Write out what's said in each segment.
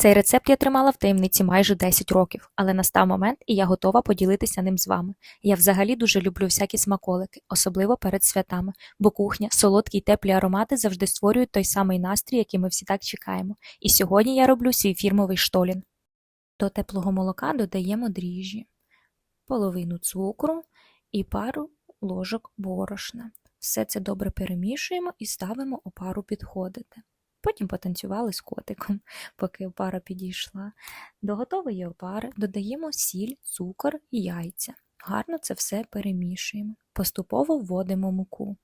Цей рецепт я тримала в таємниці майже 10 років, але настав момент, і я готова поділитися ним з вами. Я взагалі дуже люблю всякі смаколики, особливо перед святами, бо кухня, солодкі й теплі аромати завжди створюють той самий настрій, який ми всі так чекаємо. І сьогодні я роблю свій фірмовий штолін. До теплого молока додаємо дріжджі, половину цукру і пару ложок борошна. Все це добре перемішуємо і ставимо опару підходити. Потім потанцювали з котиком, поки опара підійшла. До готової опари додаємо сіль, цукор і яйця. Гарно це все перемішуємо. Поступово вводимо муку.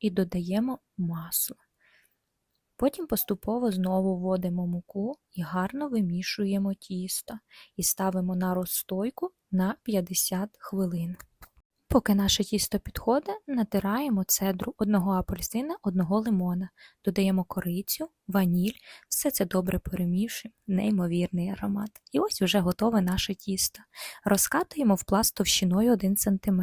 І додаємо масло. Потім поступово знову вводимо муку і гарно вимішуємо тісто і ставимо на розстойку на 50 хвилин. Поки наше тісто підходить, натираємо цедру одного апельсина, одного лимона, додаємо корицю, ваніль, все це добре перемішуємо, неймовірний аромат. І ось вже готове наше тісто. Розкатуємо в пласт товщиною 1 см.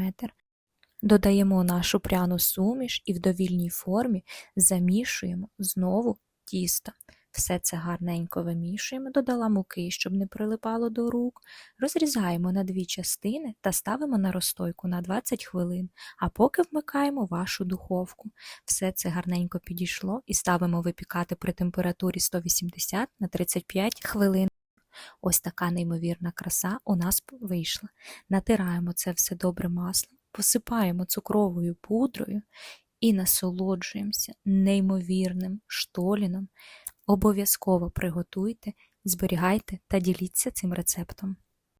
Додаємо нашу пряну суміш і в довільній формі замішуємо знову тісто. Все це гарненько вимішуємо, додала муки, щоб не прилипало до рук. Розрізаємо на дві частини та ставимо на розстойку на 20 хвилин, а поки вмикаємо вашу духовку. Все це гарненько підійшло і ставимо випікати при температурі 180 на 35 хвилин. Ось така неймовірна краса у нас вийшла. Натираємо це все добре маслом, посипаємо цукровою пудрою і насолоджуємося неймовірним штоліном. Обов'язково приготуйте, зберігайте та діліться цим рецептом.